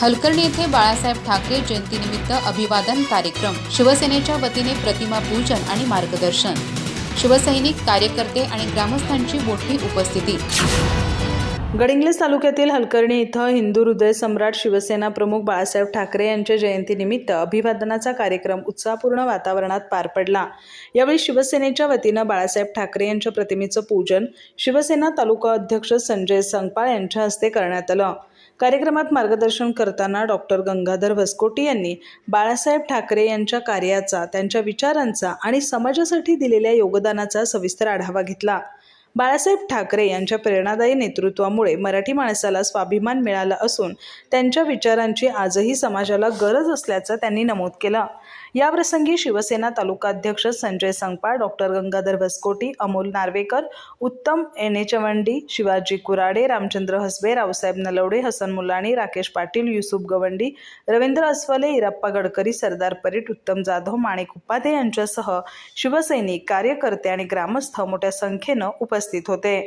हलकर्णी येथे बाळासाहेब ठाकरे जयंतीनिमित्त अभिवादन कार्यक्रम. शिवसेनेच्या वतीने प्रतिमा पूजन आणि मार्गदर्शन. शिवसैनिक कार्यकर्ते आणि ग्रामस्थांची मोठी उपस्थिती. गडिंग्लज तालुक्यातील हलकर्णी इथं हिंदू हृदय सम्राट शिवसेना प्रमुख बाळासाहेब ठाकरे यांच्या जयंतीनिमित्त अभिवादनाचा कार्यक्रम उत्साहपूर्ण वातावरणात पार पडला. यावेळी शिवसेनेच्या वतीनं बाळासाहेब ठाकरे यांच्या प्रतिमेचं पूजन शिवसेना तालुका अध्यक्ष संजय संगपाळ यांच्या हस्ते करण्यात आलं. कार्यक्रमात मार्गदर्शन करताना डॉक्टर गंगाधर भस्कोटी यांनी बाळासाहेब ठाकरे यांच्या कार्याचा त्यांच्या विचारांचा आणि समाजासाठी दिलेल्या योगदानाचा सविस्तर आढावा घेतला. बाळासाहेब ठाकरे यांच्या प्रेरणादायी नेतृत्वामुळे मराठी माणसाला स्वाभिमान मिळाला असून त्यांच्या विचारांची आजही समाजाला गरज असल्याचं त्यांनी नमूद केलं. याप्रसंगी शिवसेना तालुकाध्यक्ष Sanjay Sangpal doctor Gangadhar Bhaskoti Amol Narvekar Uttam N. A. Chavandi Shivaji Kurade Ramchandra Hasabe Raosaheb Nalawade Hasan Mulani Rakesh Patil Yusuf Gavandi Ravindra Aswale इरप्पा Gadkari सरदार परीट उत्तम जाधव माणिक उपाध्ये यांच्यासह शिवसैनिक कार्यकर्ते आणि ग्रामस्थ मोठ्या संख्येनं उपस्थित होते.